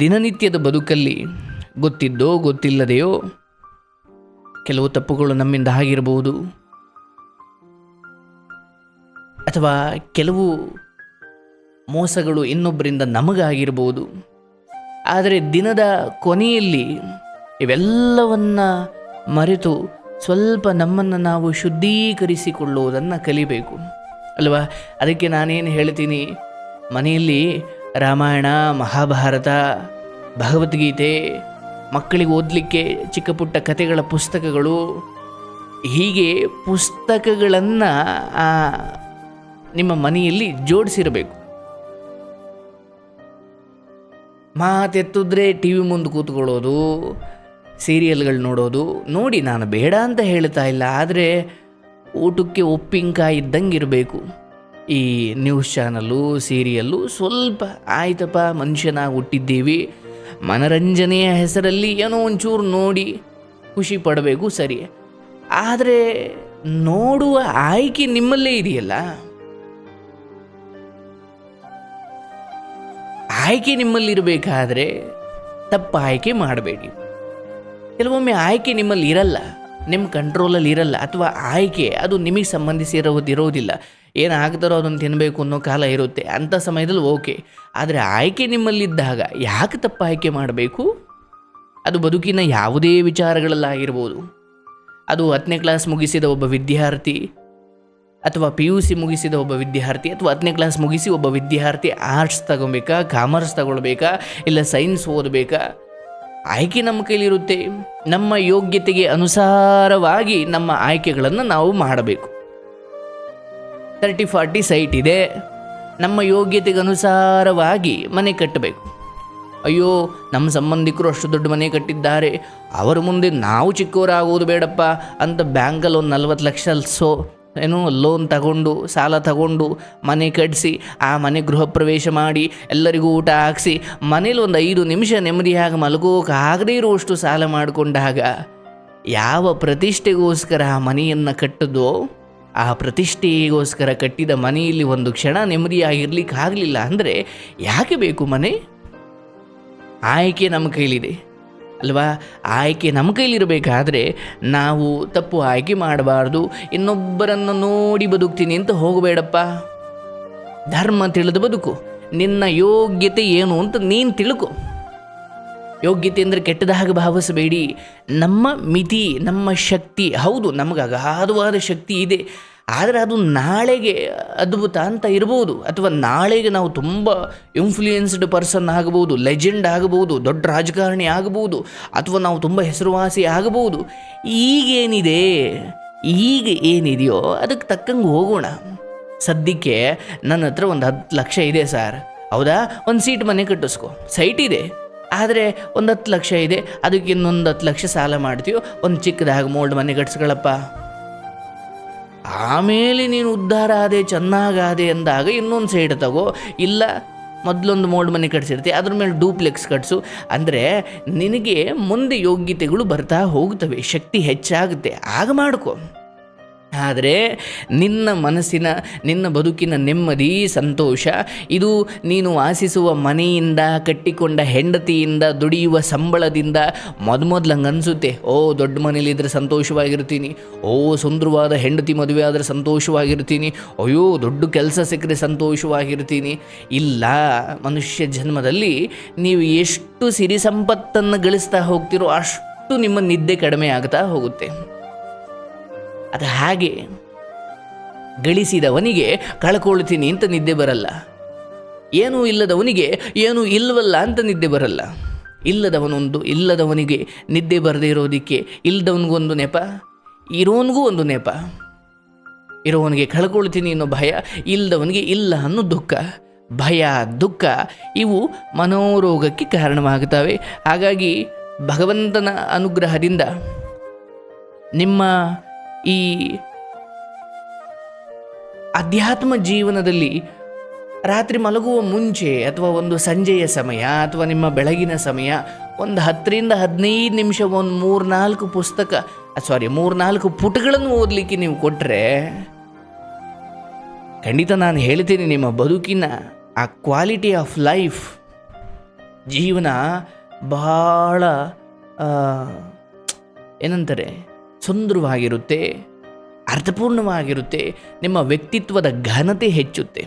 ದಿನನಿತ್ಯದ ಬದುಕಲ್ಲಿ ಗೊತ್ತಿದ್ದೋ ಗೊತ್ತಿಲ್ಲದೆಯೋ ಕೆಲವು ತಪ್ಪುಗಳು ನಮ್ಮಿಂದ ಆಗಿರಬಹುದು. ಅಥವಾ ಕೆಲವು ಮೋಸಗಳು ಇನ್ನೊಬ್ಬರಿಂದ ನಮಗಾಗಿರ್ಬೋದು ಆದರೆ ದಿನದ ಕೊನೆಯಲ್ಲಿ ಇವೆಲ್ಲವನ್ನ ಮರೆತು ಸ್ವಲ್ಪ ನಮ್ಮನ್ನು ನಾವು ಶುದ್ಧೀಕರಿಸಿಕೊಳ್ಳುವುದನ್ನು ಕಲಿಬೇಕು. ಅಲ್ವಾ? ಅದಕ್ಕೆ ನಾನೇನು ಹೇಳ್ತೀನಿ? ಮನೆಯಲ್ಲಿ ರಾಮಾಯಣ, ಮಹಾಭಾರತ, ಭಗವದ್ಗೀತೆ, ಮಕ್ಕಳಿಗೆ ಓದಲಿಕ್ಕೆ ಚಿಕ್ಕ ಪುಟ್ಟ ಕಥೆಗಳ ಪುಸ್ತಕಗಳು, ಹೀಗೆ ಪುಸ್ತಕಗಳನ್ನು ನಿಮ್ಮ ಮನೆಯಲ್ಲಿ ಜೋಡಿಸಿರಬೇಕು. ಮಾತೆತ್ತಿದ್ರೆ ಟಿ ವಿ ಮುಂದೆ ಕೂತ್ಕೊಳ್ಳೋದು, ಸೀರಿಯಲ್ಗಳು ನೋಡೋದು, ನೋಡಿ ನಾನು ಬೇಡ ಅಂತ ಹೇಳ್ತಾ ಇಲ್ಲ, ಆದರೆ ಊಟಕ್ಕೆ ಉಪ್ಪಿನಕಾಯಿ ಇದ್ದಂಗೆ ಇರಬೇಕು ಈ ನ್ಯೂಸ್ ಚಾನಲ್ಲು ಸೀರಿಯಲ್ಲು ಸ್ವಲ್ಪ ಆಯ್ತಪ್ಪ, ಮನುಷ್ಯನಾಗಿ ಹುಟ್ಟಿದ್ದೀವಿ. ಮನರಂಜನೆಯ ಹೆಸರಲ್ಲಿ ಏನೋ ಒಂಚೂರು ನೋಡಿ ಖುಷಿ ಪಡಬೇಕು ಸರಿ. ಆದರೆ ನೋಡುವ ಆಯ್ಕೆ ನಿಮ್ಮಲ್ಲೇ ಇದೆಯಲ್ಲ? ಆಯ್ಕೆ ನಿಮ್ಮಲ್ಲಿರಬೇಕಾದ್ರೆ ತಪ್ಪು ಆಯ್ಕೆ ಮಾಡಬೇಡಿ. ಕೆಲವೊಮ್ಮೆ ಆಯ್ಕೆ ನಿಮ್ಮಲ್ಲಿ ಇರಲ್ಲ ನಿಮ್ಮ ಕಂಟ್ರೋಲಲ್ಲಿ ಇರಲ್ಲ ಅಥವಾ ಆಯ್ಕೆ ಅದು ನಿಮಗೆ ಸಂಬಂಧಿಸಿರೋದಿರೋದಿಲ್ಲ ಏನಾಗ್ತಾರೋ ಅದನ್ನು ತಿನ್ನಬೇಕು ಅನ್ನೋ ಕಾಲ ಇರುತ್ತೆ. ಅಂಥ ಸಮಯದಲ್ಲಿ ಓಕೆ. ಆದರೆ ಆಯ್ಕೆ ನಿಮ್ಮಲ್ಲಿದ್ದಾಗ ಯಾಕೆ ತಪ್ಪು ಆಯ್ಕೆ ಮಾಡಬೇಕು? ಅದು ಬದುಕಿನ ಯಾವುದೇ ವಿಚಾರಗಳಲ್ಲಾಗಿರ್ಬೋದು. ಅದು ಹತ್ತನೇ ಕ್ಲಾಸ್ ಮುಗಿಸಿದ ಒಬ್ಬ ವಿದ್ಯಾರ್ಥಿ ಅಥವಾ ಪಿ ಯು ಸಿ ಮುಗಿಸಿದ ಒಬ್ಬ ವಿದ್ಯಾರ್ಥಿ ಅಥವಾ ಹತ್ತನೇ ಕ್ಲಾಸ್ ಮುಗಿಸಿ ಒಬ್ಬ ವಿದ್ಯಾರ್ಥಿ ಆರ್ಟ್ಸ್ ತಗೊಬೇಕಾ ಕಾಮರ್ಸ್ ತಗೊಳ್ಬೇಕಾ, ಇಲ್ಲ ಸೈನ್ಸ್ ಓದಬೇಕಾ? ಆಯ್ಕೆ ನಮ್ಮ ಕೈಲಿರುತ್ತೆ. ನಮ್ಮ ಯೋಗ್ಯತೆಗೆ ಅನುಸಾರವಾಗಿ ನಮ್ಮ ಆಯ್ಕೆಗಳನ್ನು ನಾವು ಮಾಡಬೇಕು. ತರ್ಟಿ, ಫಾರ್ಟಿ ಸೈಟ್ ಇದೆ. ನಮ್ಮ ಯೋಗ್ಯತೆಗೆ ಅನುಸಾರವಾಗಿ ಮನೆ ಕಟ್ಟಬೇಕು. ಅಯ್ಯೋ, ನಮ್ಮ ಸಂಬಂಧಿಕರು ಅಷ್ಟು ದೊಡ್ಡ ಮನೆ ಕಟ್ಟಿದ್ದಾರೆ. ಅವರ ಮುಂದೆ ನಾವು ಚಿಕ್ಕವರಾಗೋದು ಬೇಡಪ್ಪ ಅಂತ ಬ್ಯಾಂಕಲ್ಲಿ ಒಂದು ನಲ್ವತ್ತು ಲಕ್ಷ ಸೋ ಏನು ಲೋನ್ ತಗೊಂಡು, ಸಾಲ ತಗೊಂಡು ಮನೆ ಕಟ್ಟಿಸಿ ಆ ಮನೆ ಗೃಹ ಪ್ರವೇಶ ಮಾಡಿ, ಎಲ್ಲರಿಗೂ ಊಟ ಹಾಕಿಸಿ, ಮನೇಲಿ ಒಂದು ಐದು ನಿಮಿಷ ನೆಮ್ಮದಿಯಾಗಿ ಮಲಗೋಕ್ಕಾಗದೇ ಇರುವಷ್ಟು ಸಾಲ ಮಾಡಿಕೊಂಡಾಗ ಯಾವ ಪ್ರತಿಷ್ಠೆಗೋಸ್ಕರ ಆ ಮನೆಯನ್ನು ಕಟ್ಟಿದೋ ಆ ಪ್ರತಿಷ್ಠೆಗೋಸ್ಕರ ಕಟ್ಟಿದ ಮನೆಯಲ್ಲಿ ಒಂದು ಕ್ಷಣ ನೆಮ್ಮದಿಯಾಗಿರ್ಲಿಕ್ಕೆ ಆಗಲಿಲ್ಲ ಅಂದರೆ ಯಾಕೆ ಬೇಕು ಮನೆ? ಆಯ್ಕೆ ನಮ್ಮ ಕೈಲಿದೆ. ಅಲ್ವಾ? ಆಯ್ಕೆ ನಮ್ಮ ಕೈಲಿರಬೇಕಾದ್ರೆ ನಾವು ತಪ್ಪು ಆಯ್ಕೆ ಮಾಡಬಾರ್ದು. ಇನ್ನೊಬ್ಬರನ್ನು ನೋಡಿ ಬದುಕ್ತೀನಿ ಅಂತ ಹೋಗಬೇಡಪ್ಪ. ಧರ್ಮ ತಿಳಿದು ಬದುಕು. ನಿನ್ನ ಯೋಗ್ಯತೆ ಏನು ಅಂತ ನೀನು ತಿಳ್ಕೊ. ಯೋಗ್ಯತೆ ಅಂದರೆ ಕೆಟ್ಟದಾಗ ಭಾವಿಸಬೇಡಿ. ನಮ್ಮ ಮಿತಿ, ನಮ್ಮ ಶಕ್ತಿ, ಹೌದು, ನಮಗೆ ಅಗಾಧವಾದ ಶಕ್ತಿ ಇದೆ. ಆದರೆ ಅದು ನಾಳೆಗೆ ಅದ್ಭುತ ಅಂತ ಇರ್ಬೋದು. ಅಥವಾ ನಾಳೆಗೆ ನಾವು ತುಂಬ ಇನ್ಫ್ಲೂಯೆನ್ಸ್ಡ್ ಪರ್ಸನ್ ಆಗಬಹುದು ಲೆಜೆಂಡ್ ಆಗಬಹುದು ದೊಡ್ಡ ರಾಜಕಾರಣಿ ಆಗಬಹುದು ಅಥವಾ ನಾವು ತುಂಬ ಹೆಸರುವಾಸಿ ಆಗಬಹುದು ಈಗೇನಿದೆ ಈಗ ಏನಿದೆಯೋ ಅದಕ್ಕೆ ತಕ್ಕಂಗೆ ಹೋಗೋಣ. ಸದ್ಯಕ್ಕೆ ನನ್ನ ಹತ್ರ ಒಂದು ಹತ್ತು ಲಕ್ಷ ಇದೆ, ಸರ್. ಹೌದಾ? ಒಂದು ಸೀಟ್ ಮನೆ ಕಟ್ಟಿಸ್ಕೊ. ಸೈಟ್ ಇದೆ. ಆದರೆ ಒಂದು ಹತ್ತು ಲಕ್ಷ ಇದೆ. ಅದಕ್ಕೆ ಇನ್ನೊಂದು ಹತ್ತು ಲಕ್ಷ ಸಾಲ ಮಾಡ್ತೀವೋ ಒಂದು ಚಿಕ್ಕದಾಗಿ ಮೋಲ್ಡ್ ಮನೆ ಕಟ್ಸ್ಕೊಳಪ್ಪ. ಆಮೇಲೆ ನೀನು ಉದ್ಧಾರ ಆದೆ ಚೆನ್ನಾಗಾದೆ ಅಂದಾಗ ಇನ್ನೊಂದು ಸೈಡ್ ತಗೋ. ಇಲ್ಲ, ಮೊದಲೊಂದು ಮೋಲ್ಡ್ ಮನೆ ಕಟ್ಸಿರ್ತಿ, ಅದ್ರ ಮೇಲೆ ಡೂಪ್ಲೆಕ್ಸ್ ಕಟ್ಸು. ಅಂದರೆ ನಿನಗೆ ಮುಂದೆ ಯೋಗ್ಯತೆಗಳು ಬರ್ತಾ ಹೋಗ್ತವೆ. ಶಕ್ತಿ ಹೆಚ್ಚಾಗುತ್ತೆ. ಆಗ ಮಾಡ್ಕೊ. ಆದರೆ ನಿನ್ನ ಮನಸ್ಸಿನ, ನಿನ್ನ ಬದುಕಿನ ನೆಮ್ಮದಿ, ಸಂತೋಷ, ಇದು ನೀನು ವಾಸಿಸುವ ಮನೆಯಿಂದ, ಕಟ್ಟಿಕೊಂಡ ಹೆಂಡತಿಯಿಂದ, ದುಡಿಯುವ ಸಂಬಳದಿಂದ ಮೊದಮೊದ್ಲು ಹಂಗೆ ಅನಿಸುತ್ತೆ. ಓ, ದೊಡ್ಡ ಮನೇಲಿದ್ದರೆ ಸಂತೋಷವಾಗಿರ್ತೀನಿ. ಓ, ಸುಂದರವಾದ ಹೆಂಡತಿ ಮದುವೆ ಆದರೆ ಸಂತೋಷವಾಗಿರ್ತೀನಿ. ಅಯ್ಯೋ, ದೊಡ್ಡ ಕೆಲಸ ಸಿಕ್ಕರೆ ಸಂತೋಷವಾಗಿರ್ತೀನಿ. ಇಲ್ಲ, ಮನುಷ್ಯ ಜನ್ಮದಲ್ಲಿ ನೀವು ಎಷ್ಟು ಸಿರಿ ಸಂಪತ್ತನ್ನು ಗಳಿಸ್ತಾ ಹೋಗ್ತಿರೋ ಅಷ್ಟು ನಿಮ್ಮ ನಿದ್ದೆ ಕಡಿಮೆ ಆಗ್ತಾ ಹೋಗುತ್ತೆ. ಅದು ಹಾಗೆ ಗಳಿಸಿದವನಿಗೆ ಕಳ್ಕೊಳ್ತೀನಿ ಅಂತ ನಿದ್ದೆ ಬರಲ್ಲ. ಏನೂ ಇಲ್ಲದವನಿಗೆ ಏನೂ ಇಲ್ಲವಲ್ಲ ಅಂತ ನಿದ್ದೆ ಬರಲ್ಲ. ಇಲ್ಲದವನೊಂದು ಇಲ್ಲದವನಿಗೆ ನಿದ್ದೆ ಬರದೇ ಇರೋದಕ್ಕೆ ಇಲ್ಲದವನಿಗೊಂದು ನೆಪ, ಇರೋನಿಗೂ ಒಂದು ನೆಪ. ಇರೋವನಿಗೆ ಕಳ್ಕೊಳ್ತೀನಿ ಅನ್ನೋ ಭಯ ಇಲ್ಲದವನಿಗೆ ಇಲ್ಲ ಅನ್ನೋ ದುಃಖ, ಭಯ, ದುಃಖ ಇವು ಮನೋರೋಗಕ್ಕೆ ಕಾರಣವಾಗುತ್ತವೆ ಹಾಗಾಗಿ ಭಗವಂತನ ಅನುಗ್ರಹದಿಂದ ನಿಮ್ಮ ಈ ಅಧ್ಯಾತ್ಮ ಜೀವನದಲ್ಲಿ ರಾತ್ರಿ ಮಲಗುವ ಮುಂಚೆ ಅಥವಾ ಒಂದು ಸಂಜೆಯ ಸಮಯ ಅಥವಾ ನಿಮ್ಮ ಬೆಳಗಿನ ಸಮಯ, ಒಂದು ಹತ್ತರಿಂದ ಹದಿನೈದು ನಿಮಿಷ, ಒಂದು ಮೂರ್ನಾಲ್ಕು ಪುಸ್ತಕ ಸಾರಿ ಮೂರ್ನಾಲ್ಕು ಪುಟಗಳನ್ನು ಓದಲಿಕ್ಕೆ ನೀವು ಕೊಟ್ಟರೆ ಖಂಡಿತ ನಾನು ಹೇಳ್ತೀನಿ ನಿಮ್ಮ ಬದುಕಿನ, ಆ ಕ್ವಾಲಿಟಿ ಆಫ್ ಲೈಫ್ ಜೀವನ ಬಹಳ ಏನಂತಾರೆ? ಸುಂದರವಾಗಿರುತ್ತೆ ಅರ್ಥಪೂರ್ಣವಾಗಿರುತ್ತೆ ನಿಮ್ಮ ವ್ಯಕ್ತಿತ್ವದ ಘನತೆ ಹೆಚ್ಚುತ್ತೆ.